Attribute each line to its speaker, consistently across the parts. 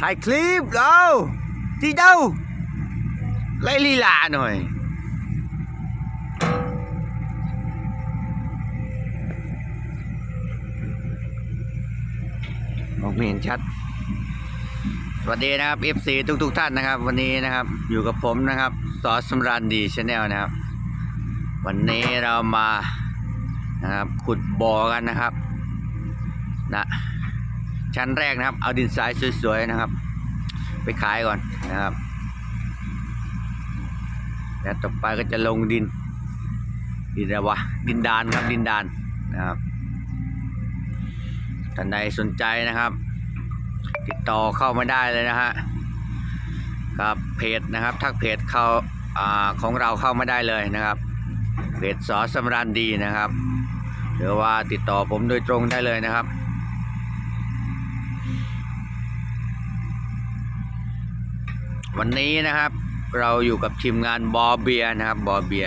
Speaker 1: ถ่ายคลิปเราที่เจ้าไล่ลีลาหน่อยมองไม่เห็นชัด สวัสดีนะครับ FC ทุกทุกๆท่านนะครับ วันนี้นะครับ อยู่กับผมนะครับสอสำราญดีชาแนลนะครับ วันนี้เรามานะครับขุดบ่อกันนะครับ นะ ชั้นแรกนะครับ เอาดินทรายสวยๆนะครับ ไปขายก่อนนะครับ แล้วต่อไปก็จะลงดิน ดินอะไรวะ ดินดานครับ ดินดานนะครับท่านใดสนใจนะครับ ติดต่อเข้ามาได้เลยนะฮะกับเพจนะครับ ทักเพจเข้าอาของเราเข้ามาได้เลยนะครับเพจสอสำราญดีนะครับ หรือว่าติดต่อผมโดยตรงได้เลยนะครับ วันนี้นะครับ เราอยู่กับทีมงานบอเบียนะครับบอเบีย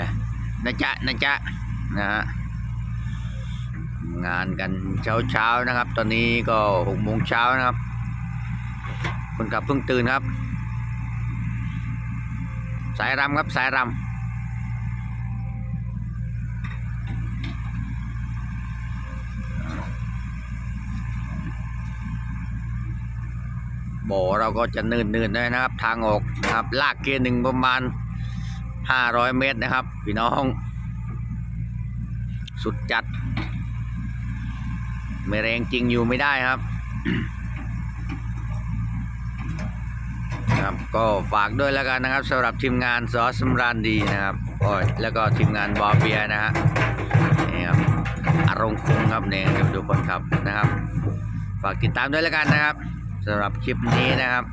Speaker 1: นะจ๊ะนะจ๊ะนะฮะงานกันเช้าเช้านะครับ ตอนนี้ก็หกโมงเช้านะครับ คนขับเพิ่งตื่นครับ สายรำครับสายรำ บอเราก็จะเนินๆด้วยนะครับ ทางออกนะครับ ลากเกียร์หนึ่งประมาณ 500 เมตรนะครับ พี่น้อง สุดจัด ไม่แรงจริงอยู่ไม่ได้ครับครับก็ฝากด้วยแล้วกันนะครับสำหรับทีมงานซอสสำราญดีนะครับโอ้ยแล้วก็ทีมงานบอเบียนะฮะนี่ครับอารมณ์คุงครับเนี่ยครับทุกคนครับนะครับ ฝากติดตามด้วยแล้วกันนะครับ สำหรับคลิปนี้นะครับ